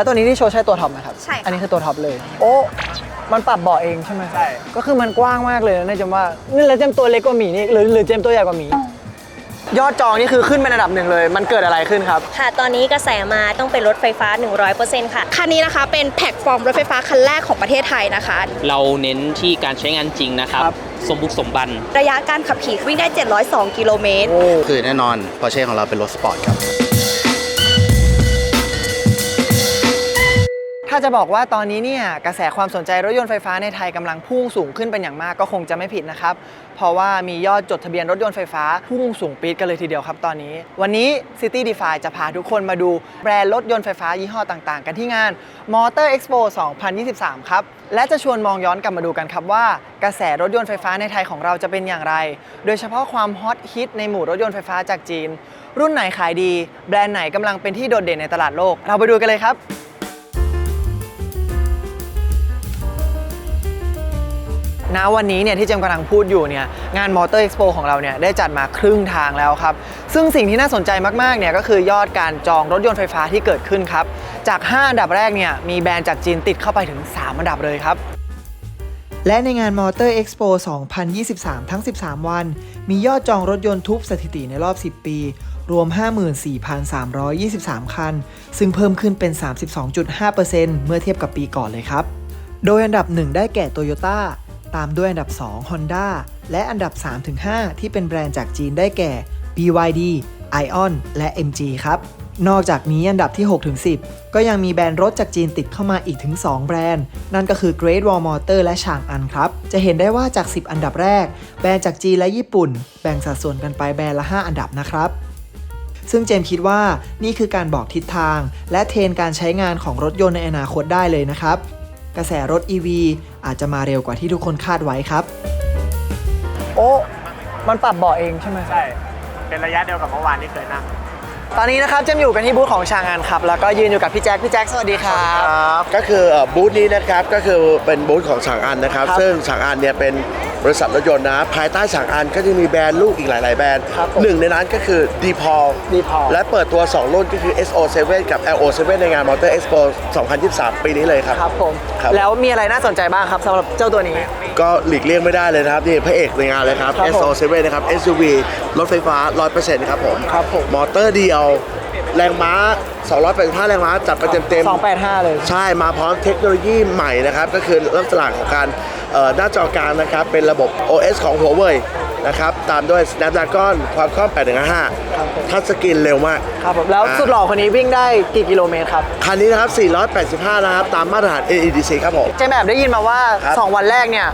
แล้วตัวนี้ที่โชว์ใช่ตัวท็อปไหมครับ ใช่ค่ะ อันนี้คือตัวท็อปเลย โอ้มันปรับเบาะเองใช่ไหมใช่ ก็คือมันกว้างมากเลยนะเนี่ยจำว่านี่แล้วเจมตัวเล็กกว่าหมีนี่หรือหรือเจมตัวใหญ่กว่าหมี ยอดจองนี่คือขึ้นเป็นอันดับหนึ่งเลย มันเกิดอะไรขึ้นครับ ค่ะ ตอนนี้กระแสมาต้องเป็นรถไฟฟ้า 100%ค่ะ คันนี้นะคะเป็นแพลตฟอร์มรถไฟฟ้าคันแรกของประเทศไทยนะคะ เราเน้นที่การใช้งานจริงนะครับ ครับ สมบุกสมบัน ระยะการขับขี่วิ่งได้ 702 กิโลเมตรโอ้คือแน่นอน Porsche ของเราเป็นรถสปอร์ตครับ ถ้าจะบอกว่าตอนนี้เนี่ยกระแสความสนใจรถยนต์ไฟฟ้าในไทยกำลังพุ่งสูงขึ้นเป็นอย่างมากก็คงจะไม่ผิดนะครับ เพราะว่ามียอดจดทะเบียนรถยนต์ไฟฟ้าพุ่งสูงปี๊ดกันเลยทีเดียวครับตอนนี้ วันนี้ City Defy จะพาทุกคนมาดูแบรนด์รถยนต์ไฟฟ้ายี่ห้อต่างๆ กันที่งาน Motor Expo 2023 ครับ และจะชวนมองย้อนกลับมาดูกันครับว่า กระแสรถยนต์ไฟฟ้าในไทยของเราจะเป็นอย่างไร โดยเฉพาะความฮอตฮิตในหมู่รถยนต์ไฟฟ้าจากจีน รุ่นไหนขายดี แบรนด์ไหนกำลังเป็นที่โดดเด่นในตลาดโลก เราไปดูกันเลยครับ ณวันนี้เนี่ยที่เจมกำลังพูดอยู่เนี่ยงาน Motor Expo ของเราเนี่ยได้จัดมาครึ่งทางแล้วครับ ซึ่งสิ่งที่น่าสนใจมากๆเนี่ยก็คือยอดการจองรถยนต์ไฟฟ้าที่เกิดขึ้นครับ จาก 5 อันดับแรกเนี่ยมีแบรนด์จากจีนติดเข้าไปถึง 3 อันดับเลยครับและในงาน Motor Expo 2023 ทั้ง 13 วัน มียอดจองรถยนต์ทุบสถิติในรอบ 10 ปี รวม 54,323 คัน ซึ่งเพิ่มขึ้นเป็น 32.5%เมื่อเทียบกับปีก่อนเลยครับ โดยอันดับ 1 ได้แก่ Toyota ตามด้วยอันดับ 2 Honda และอันดับ 3-5 ที่เป็นแบรนด์จากจีนได้แก่ BYD, ION และ MG ครับ นอกจากนี้อันดับที่ 6-10 ก็ยังมีแบรนด์รถจากจีนติดเข้ามาอีกถึง 2 แบรนด์ นั่นก็คือ Great Wall Motor และ Chang'an ครับ จะเห็นได้ว่าจาก 10 อันดับแรก แบรนด์จากจีนและญี่ปุ่น แบ่งสัดส่วนกันไปแบรนด์ละ 5 อันดับนะครับซึ่งเจมคิดว่านี่คือการบอกทิศทาง และเทรนการใช้งานของรถยนต์ในอนาคตได้เลยนะครับ กระแสรถ EV อาจจะมาเร็วกว่าที่ทุกคนคาดไว้ครับ โอ้ มันปรับเบาะเองใช่ไหมใช่ เป็นระยะเดียวกับเมื่อวานที่เคยนั่ง ตอนนี้นะครับเจมส์อยู่กันที่บูธของชางงานครับ แล้วก็ยืนอยู่กับพี่แจ็คพี่แจ็คสวัสดีครับครับ ก็คือเอ่อบูธนี้นะครับก็คือเป็นบูธของฉางอันนะครับ ครับซึ่งฉางอันเนี่ยเป็นบริษัทรถยนต์นะ ภายใต้ฉางอันก็จะมีแบรนด์ลูกอีกหลาย ๆ แบรนด์ครับผมหนึ่งในนั้นก็คือ d p a u l Depaul และเปิดตัว 2 รุ่นก็คือ SO7 กับ LO7 ในงาน Motor Expo 2023 ปีนี้เลยครับครับผมครับแล้วมีอะไรน่าสนใจบ้างครับสำหรับเจ้าตัวนี้ ก็หลีกเลี่ยงไม่ได้เลยนะครับนี่พระเอกในงานเลยครับ ครับผม SO7 นะครับ SUV รถไฟฟ้า 100%ครับผมครับผม มอเตอร์เดียวแรงม้า 285 แรงม้าจัดไปเต็มๆ285 เลยใช่มาพร้อมเทคโนโลยีใหม่นะครับ ก็คือลักษณะของการเอ่อหน้าจอกลางนะครับ เป็นระบบ OS ของ Huawei นะครับ ตามด้วย Snapdragon ความคล่องครับผม815ทัชสกรีนเร็วมาก ครับผมแล้วอ่า สุดหล่อคนนี้วิ่งได้กี่กิโลเมตรครับ คันนี้นะครับ 485 นะครับ ตามมาตรฐาน AEDC ครับผม เจมส์แบบได้ยินมาว่า ครับ 2 วันแรกเนี่ย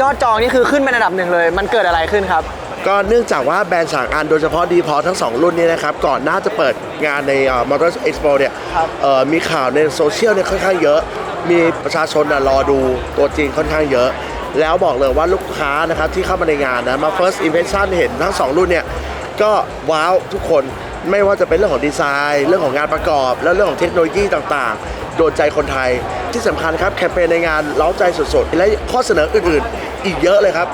ยอดจองนี่คือขึ้นเป็นอันดับหนึ่งเลย มันเกิดอะไรขึ้นครับ ก็เนื่องจากว่าแบรนด์สางอันโดยเฉพาะดีพอทั้ง 2 รุ่นนี้นะครับ ก่อนหน้าจะเปิดงานในมอเตอร์เอ็กซ์โปเนี่ยครับเอ่อมีข่าวในโซเชียลเนี่ยค่อนข้างเยอะ มีประชาชนน่ะรอดูตัวจริงค่อนข้างเยอะ แล้วบอกเลยว่าลูกค้านะครับที่เข้ามาในงานนะมา first impression เห็นทั้ง 2 รุ่นเนี่ยก็ว้าวทุกคนไม่ว่าจะเป็นเรื่องของดีไซน์ เรื่องของงานประกอบ และเรื่องของเทคโนโลยีต่างๆ โดนใจคนไทย ที่สำคัญครับแคมเปญในงานเล้าใจสุดๆ และข้อเสนออื่นๆ อีกเยอะเลยครับ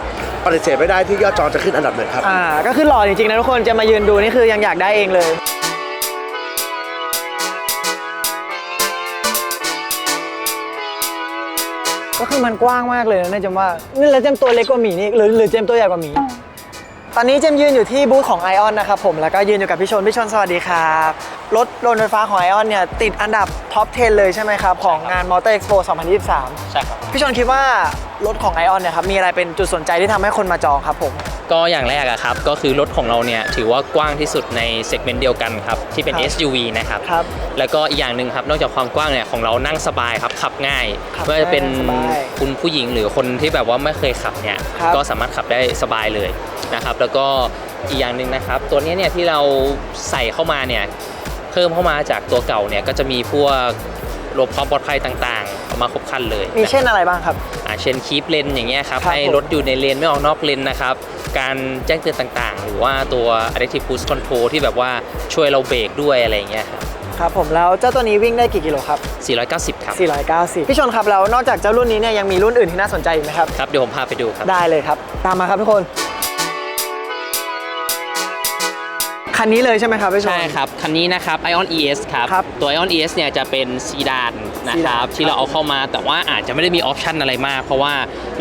ปฏิเสธไม่ได้ที่ยอดจองจะขึ้นอันดับหนึ่งครับ อ่าก็คือหล่อจริงๆนะทุกคนจะมายืนดูนี่คือยังอยากได้เองเลย ก็คือมันกว้างมากเลยนะเนี่ยเจมว่านี่แล้วเจมตัวเล็กกว่าหมีนี่หรือหรือเจมตัวใหญ่กว่าหมี ตอนนี้เจมยืนอยู่ที่บูธของ ION นะครับผมแล้วก็ยืนอยู่กับพี่ชนพี่ชนสวัสดีครับรถรถไฟฟ้าของ ION เนี่ยติดอันดับท็อป 10 เลยใช่ไหมครับ ของงาน Motor Expo 2023 ใช่ครับ พี่ชนคิดว่า รถของ ION เนี่ยครับมีอะไรเป็นจุดสนใจที่ทำให้คนมาจองครับผมก็อย่างแรกอะครับก็คือรถของเราเนี่ยถือว่ากว้างที่สุดในเซกเมนต์เดียวกันครับที่เป็นครับ SUV นะครับครับแล้วก็อีกอย่างหนึ่งครับนอกจากความกว้างเนี่ยของเรานั่งสบายครับขับง่ายขับไม่ว่าจะเป็นง่ายสบายคุณผู้หญิงหรือคนที่แบบว่าไม่เคยขับเนี่ยครับก็สามารถขับได้สบายเลยนะครับแล้วก็อีกอย่างหนึ่งนะครับตัวนี้เนี่ยที่เราใส่เข้ามาเนี่ยเพิ่มเข้ามาจากตัวเก่าเนี่ยก็จะมีพวกระบบความปลอดภัยต่างๆเอา มาครบครันเลยมีเช่นอะไรบ้างครับอ่าเช่นคีปเลนอย่างเงี้ยครับครับให้ผมรถอยู่ในเลนไม่ออกนอกเลนนะครับการแจ้งเตือนต่างๆ หรือว่าตัว adaptive cruise control ที่แบบว่าช่วยเราเบรกด้วยอะไรอย่างเงี้ยครับครับผมแล้วเจ้าตัวนี้วิ่งได้กี่กิโลครับ 490 ครับ 490 พี่ชนครับแล้วนอกจากเจ้ารุ่นนี้เนี่ยยังมีรุ่นอื่นที่น่าสนใจอีกไหมครับ ครับ เดี๋ยวผมพาไปดูครับ ได้เลยครับ ตามมาครับทุกคน คันนี้เลยใช่ไหมครับพี่ชน ใช่ครับ คันนี้นะครับ Ion ES ครับ ครับตัว Ion ES เนี่ยจะเป็นซีดานนะคซีดารันบที่เราเอาเข้ามาแต่ว่าอาจจะไม่ได้มีออปชันอะไรมาก เพราะว่า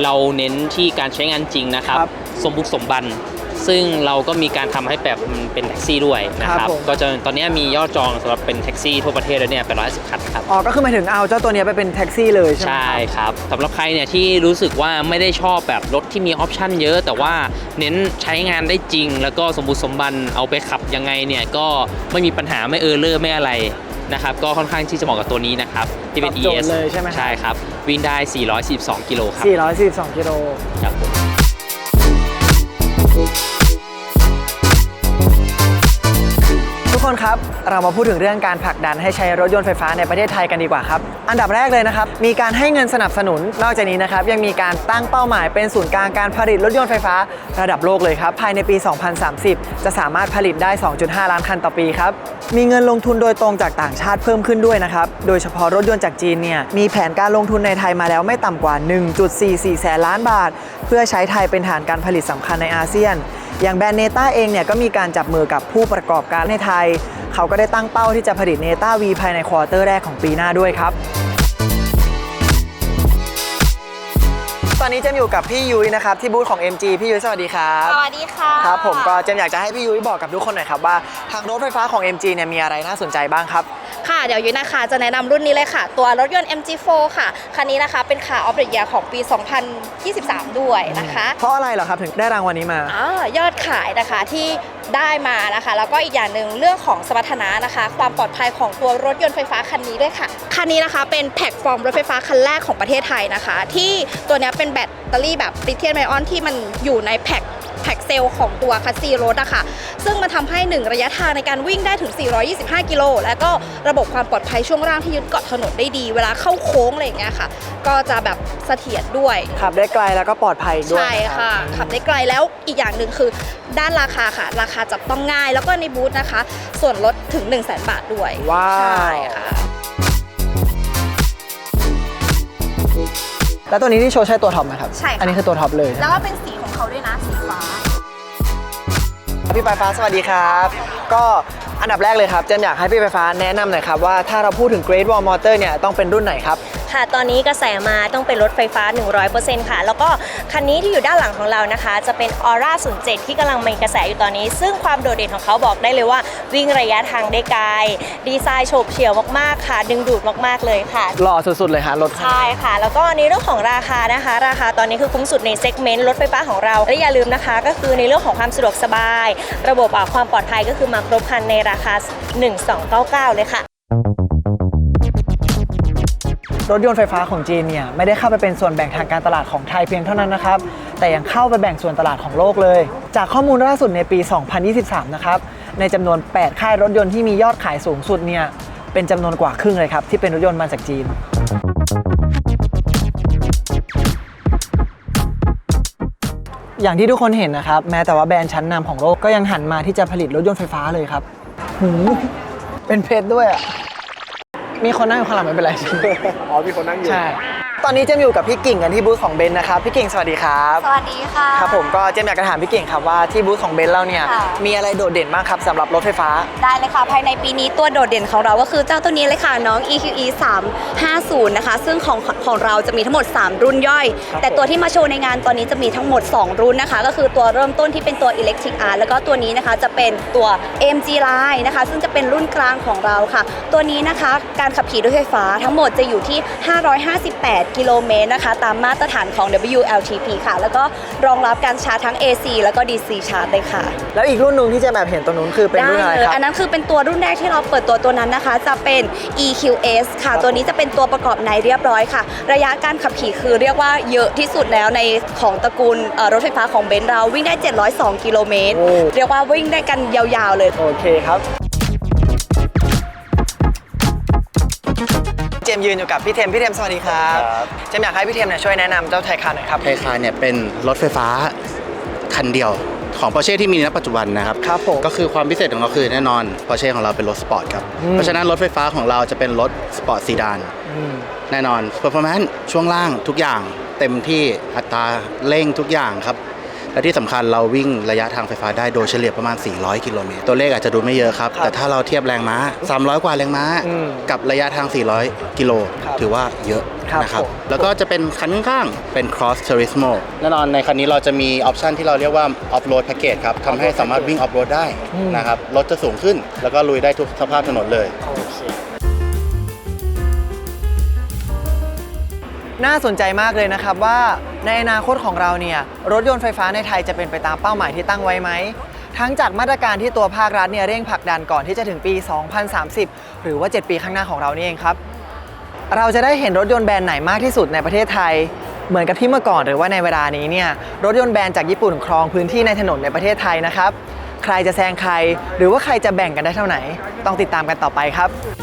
เราเน้นที่การใช้งานจริงนะครับ ครับสมบุกสมบัน ซึ่งเราก็มีการทำให้แบบมันเป็นแท็กซี่ด้วยนะคครัรับบผมก็จะตอนนี้มียอดจองสำหรับเป็นแท็กซี่ทั่วประเทศแล้วเนี่ยเป็นร้อยสิบคันครับอ๋อก็คือหมายถึงเอาเจ้าตัวเนี้ยไปเป็นแท็กซี่เลยใช่ไหมใช่ครับครับสำหรับใครเนี่ยที่รู้สึกว่าไม่ได้ชอบแบบรถที่มีออปชันเยอะ แต่ว่าเน้นใช้งานได้จริง แล้วก็สมบูรณ์สมบันเอาไปขับยังไงเนี่ยก็ไม่มีปัญหาไม่เออเลอร์ไม่อะไรนะครับก็ค่อนข้างที่จะเหมาะกับตัวนี้นะครับ ที่เป็นตอบโจทย์ ES เลยใช่ไหมครับใช่ครับวิ่งได้412กิโลครับ442 กิโลครับผม นครับ เรามาพูดถึงเรื่องการผลักดันให้ใช้รถยนต์ไฟฟ้าในประเทศไทยกันดีกว่าครับ อันดับแรกเลยนะครับ มีการให้เงินสนับสนุน นอกจากนี้นะครับ ยังมีการตั้งเป้าหมายเป็นศูนย์กลางการผลิตรถยนต์ไฟฟ้าระดับโลกเลยครับ ภายในปี 2030 จะสามารถผลิตได้ 2.5 ล้านคันต่อปีครับ มีเงินลงทุนโดยตรงจากต่างชาติเพิ่มขึ้นด้วยนะครับ โดยเฉพาะรถยนต์จากจีนเนี่ย มีแผนการลงทุนในไทยมาแล้วไม่ต่ำกว่า 1.44 แสนล้านบาท เพื่อใช้ไทยเป็นฐานการผลิตสำคัญในอาเซียน อย่างแบรนด์เนต้าเองเนี่ยก็มีการจับมือกับผู้ประกอบการในไทย เขาก็ได้ตั้งเป้าที่จะผลิตเนต้าวีภายในควอเตอร์แรกของปีหน้าด้วยครับ ตอนนี้เจมอยู่กับพี่ยุ้ยนะครับที่บูธของ MG พี่ยุ้ยสวัสดีครับสวัสดีค่ะครับผมก็เจมอยากจะให้พี่ยุ้ยบอกกับทุกคนหน่อยครับว่าทางรถไฟฟ้าของ MG เนี่ยมีอะไรน่าสนใจบ้างครับค่ะเดี๋ยวยุ้ยนะคะจะแนะนำรุ่นนี้เลยค่ะ ตัวรถยนต์ MG4 ค่ะคันนี้นะคะเป็นขาออฟเดอะเยียของปี 2023 ด้วยนะคะ เพราะอะไรเหรอครับถึงได้รางวัลนี้มาอ่ายอดขายนะคะที่ได้มานะคะ แล้วก็อีกอย่างหนึ่งเรื่องของสมรรถนะนะคะ ความปลอดภัยของตัวรถยนต์ไฟฟ้าคันนี้ด้วยค่ะคันนี้นะคะเป็นแพลตฟอร์มรถไฟฟ้าคันแรกของประเทศไทยนะคะ ที่ตัวเนี้ยเป็นแบตเตอรี่แบบลิเธียมไอออนที่มันอยู่ในแพ็คแพ็คเซลล์ของตัวคัสซีรถอะค่ะ ซึ่งมันทำให้หนึ่งระยะทางในการวิ่งได้ถึง 425 กิโล แล้วก็ระบบความปลอดภัยช่วงล่างที่ยึดเกาะถนนได้ดี เวลาเข้าโค้งอะไรอย่างเงี้ยค่ะ ก็จะแบบเสถียรด้วย ขับได้ไกลแล้วก็ปลอดภัยด้วย ใช่นรับค่ะ ขับได้ไกลแล้วอีกอย่างหนึ่งคือ ด้านราคาค่ะ ราคาจับต้องง่าย แล้วก็ในบูธนะคะ ส่วนลดถึง 1 0 0 0 0แบาทด้วย ว้าว ใช่ค่ะ แล้วตัวนี้ที่โชว์ใช่ตัวท็อปไหมครับ ใช่ค่ะ อันนี้คือตัวท็อปเลยแล้วก็เป็นสีของเขาด้วยนะ สีฟ้า พี่ปลายฟ้าสวัสดีครับ ก็อันดับแรกเลยครับเจนอยากให้พี่ปลายฟ้าแนะนำหน่อยครับว่าถ้าเราพูดถึง Great Wall Motor เนี่ยต้องเป็นรุ่นไหนครับ ค่ะ ตอนนี้กระแสมาต้องเป็นรถไฟฟ้า 100%ค่ะ แล้วก็คันนี้ที่อยู่ด้านหลังของเรานะคะ จะเป็น Aura 07 ที่กำลังมีกระแสอยู่ตอนนี้ ซึ่งความโดดเด่นของเขาบอกได้เลยว่า วิ่งระยะทางได้ไกล ดีไซน์โฉบเฉี่ยวมากๆค่ะ ดึงดูดมากๆเลยค่ะ หล่อสุดๆเลยฮะรถคันนี้ ใช่ค่ะ แล้วก็ในเรื่องของราคานะคะ ราคาตอนนี้คือคุ้มสุดในเซกเมนต์รถไฟฟ้าของเรา และอย่าลืมนะคะ ก็คือในเรื่องของความสะดวกสบาย ระบบอะความปลอดภัยก็คือมาครบครันในราคา 1299 เลยค่ะ รถยนต์ไฟฟ้าของจีนเนี่ยไม่ได้เข้าไปเป็นส่วนแบ่งทางการตลาดของไทยเพียงเท่านั้นนะครับ แต่ยังเข้าไปแบ่งส่วนตลาดของโลกเลย จากข้อมูลล่าสุดในปี 2023 นะครับ ในจำนวน 8 ค่ายรถยนต์ที่มียอดขายสูงสุดเนี่ยเป็นจำนวนกว่าครึ่งเลยครับ ที่เป็นรถยนต์มาจากจีนอย่างที่ทุกคนเห็นนะครับ แม้แต่ว่าแบรนด์ชั้นนำของโลกก็ยังหันมาที่จะผลิตรถยนต์ไฟฟ้าเลยครับหูเป็นเพชรด้วยอะ มีคนนั่งอยู่ข้างหลังไม่เป็นไรใช่ไหมอ๋อมีคนนั่งอยู่ ใช่ ตอนนี้เจมอยู่กับพี่กิ่งกันที่บูธของเบนซ์นะครับพี่กิ่งสวัสดีครับสวัสดีค่ะครับผมก็เจมอยากจะถามพี่กิ่งครับว่าที่บูธของเบนซ์เราเนี่ยค่ะมีอะไรโดดเด่นบ้างครับสำหรับรถไฟฟ้า ได้เลยค่ะภายในปีนี้ตัวโดดเด่นของเราก็คือเจ้าตัวนี้เลยค่ะน้อง EQE 350นะคะซึ่งของของเราจะมีทั้งหมด 3 รุ่นย่อยครับแต่ตัวที่มาโชว์ในงานตอนนี้จะมีทั้งหมด 2 รุ่นนะคะ ก็คือตัวเริ่มต้นที่เป็นตัว Electric Art แล้วก็ตัวนี้นะคะจะเป็นตัว MG Line นะคะ ซึ่งจะเป็นรุ่นกลางของเราค่ะ ตัวนี้นะคะการขับขี่ด้วยไฟฟ้าทั้งหมดจะอยู่ที่ 558กิโลเมตรนะคะ ตามมาตรฐานของ WLTP ค่ะ แล้วก็รองรับการชาร์จทั้ง AC แล้วก็ DC ชาร์จเลยค่ะ แล้วอีกรุ่นหนึ่งที่เจมแบบเห็นตรงนู้นคือเป็นรุ่นอะไรได้เลยครัอับนนั้นคือเป็นตัวรุ่นแรกที่เราเปิดตัวตัวนั้นนะคะ จะเป็น EQS ค่ะ ตัวนี้จะเป็นตัวประกอบในเรียบร้อยค่ะ ระยะการขับขี่คือเรียกว่าเยอะที่สุดแล้วในของตระกูลเอ่อรถไฟฟ้าของเบนซ์เราวิ่งได้ 702 กิโลเมตร โอ้ เรียกว่าวิ่งได้กันยาวๆเลย โอเคครับ เจมยืนอยู่กับพี่เทมพี่เทมสวัสดีครับครับ เจมอยากให้พี่เทมเนี่ยช่วยแนะนำเจ้าไทยคานหน่อยครับ ไทยคาร์เนี่ยเป็นรถไฟฟ้าคันเดียวของ Porsche ที่มีณปัจจุบันนะครับ ครับผมก็คือความพิเศษของเราคือแน่นอน Porsche ของเราเป็นรถสปอร์ตครับ อืม เพราะฉะนั้นรถไฟฟ้าของเราจะเป็นรถสปอร์ตซีดาน อืม แน่นอน performance ช่วงล่างทุกอย่างเต็มที่อัตราเร่งทุกอย่างครับ และที่สำคัญเราวิ่งระยะทางไฟฟ้าได้โดยเฉลี่ยประมาณ 400 กิโลเมตร ตัวเลขอาจจะดูไม่เยอะครับครับแต่ถ้าเราเทียบแรงม้า 300 กว่าแรงม้าอืมกับระยะทาง 400 กิโลครับถือว่าเยอะครับนะครับผมแล้วก็จะเป็นคันข้างๆเป็น cross turismo แน่นอนในคันนี้เราจะมีออปชันที่เราเรียกว่า off road package ครับทำให้สามารถวิ่ง off road ได้อืมนะครับรถจะสูงขึ้น แล้วก็ลุยได้ทุกสภาพถนนเลย น่าสนใจมากเลยนะครับว่าในอนาคตของเราเนี่ยรถยนต์ไฟฟ้าในไทยจะเป็นไปตามเป้าหมายที่ตั้งไว้ไหมทั้งจากมาตรการที่ตัวภาครัฐเนี่ยเร่งผลักดันก่อนที่จะถึงปี 2030 หรือว่า 7 ปีข้างหน้าของเรานี่เองครับ เราจะได้เห็นรถยนต์แบรนด์ไหนมากที่สุดในประเทศไทย เหมือนกับที่เมื่อก่อนหรือว่าในเวลานี้เนี่ยรถยนต์แบรนด์จากญี่ปุ่นครองพื้นที่ในถนนในประเทศไทยนะครับ ใครจะแซงใคร หรือว่าใครจะแบ่งกันได้เท่าไหน ต้องติดตามกันต่อไปครับ